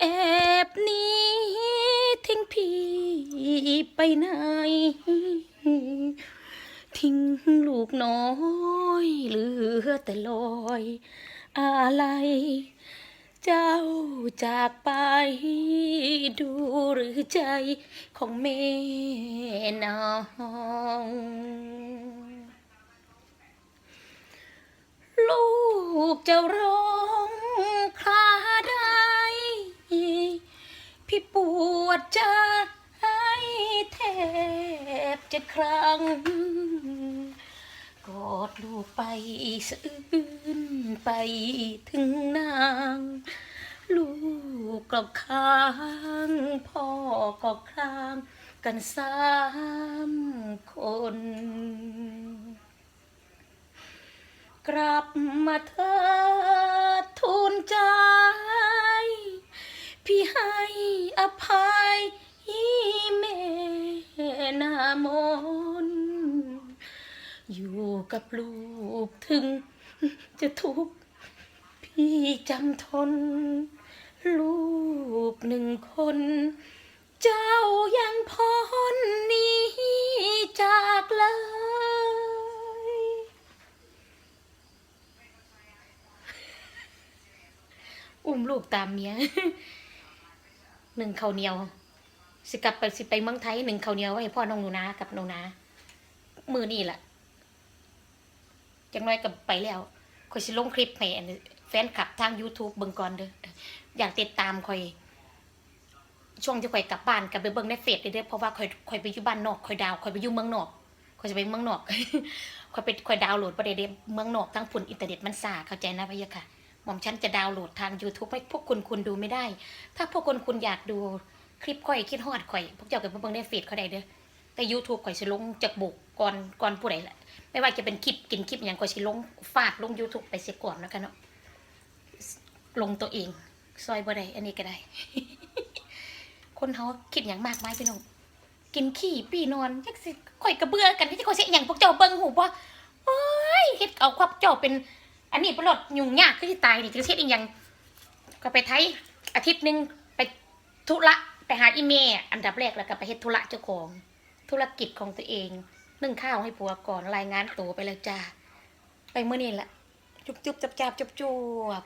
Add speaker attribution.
Speaker 1: แอบหนีทิ้งพี่ไปไหน ทิ้งลูกน้อยเหลือแต่ลอยอะไร เจ้าจากไป ดูหรือใจของแม่น้องลูกจะรอ ปวดใจแทบจะครั้ง กอดลูกไปสะอื้นไปถึงนาง ลูกก็ค้างพ่อก็คลางกันสามคนกลับมาเถิดทูลใจามน อยู่กับลูกถึง จะทุกข์พี่จำทน ลูกหนึ่งคน เจ้ายังพ้นนี้จากเลยอุ้มลูกตามเมียหนึ่งเขาเหนียว สิกลับไปสิไปเมืองไทยหนึ่งเขาเหนียวให้พ่อน้องหนูนากับหนูนามือนี่แหละจังน้อยกับไปแล้วคอยสิลงคลิปให้แฟนคลับทาง YouTube เบิ่งก่อนเด้ออยากติดตามคอย ช่วงที่คอยกลับบ้านกลับไปเบิ่งในเฟซเด้อเพราะว่าคอยคอยไปอยู่บ้านนอกคอยดาวคอยไปอยู่เมืองนอกคอยจะไปเมืองนอกคอยไปคอยดาวน์โหลดประเดี๋ยวเมืองนอกทั้งฝุ่นอินเทอร์เน็ตมันซาเข้าใจนะพี่ยะค่ะหม่อมฉันจะดาวน์โหลดทาง YouTube ให้พวกคุณคุณดูไม่ได้ ถ้าพวกคุณคุณอยากดู คลิปข่อยคิดฮอดข่อยพวกเจ้ากับเบิ่งในเฟซเขาได้เด้อแต่ YouTube ข่อยสิลงจากบุกก่อนก่อนผู้ใดละไม่ว่าจะเป็นคลิปกินคลิปอย่างข่อยสิลงฟาดลง YouTube ไปเสียก่อนแล้วกันเนาะลงตัวเองซอยบ่ได้อันนี้ก็ได้ คนเขาคิดอย่างมากมายพี่น้องกินขี้ปีนอนจักสิข่อยกระเบื่อกันที่ข่อยเสียอย่างพวกเจ้าเบิ่งหูบ่โอ้ยเฮ็ดเอาความเจ้าเป็น อันนี้เป็นรถยุ่งยากคือที่ตายนี่จะเฮ็ดอีหยังก็ไปไทยอาทิตย์หนึงไปธุระ ไปหาอีเมลอันดับแรกแล้วก็ไปเฮ็ดธุระเจ้าของ ธุรกิจของตัวเองนึ่งข้าวให้ผัวก่อนรายงานตัวไปแล้วจ้าไปเมื่อนี่แหละจุบจุบจับจับจุบจุบ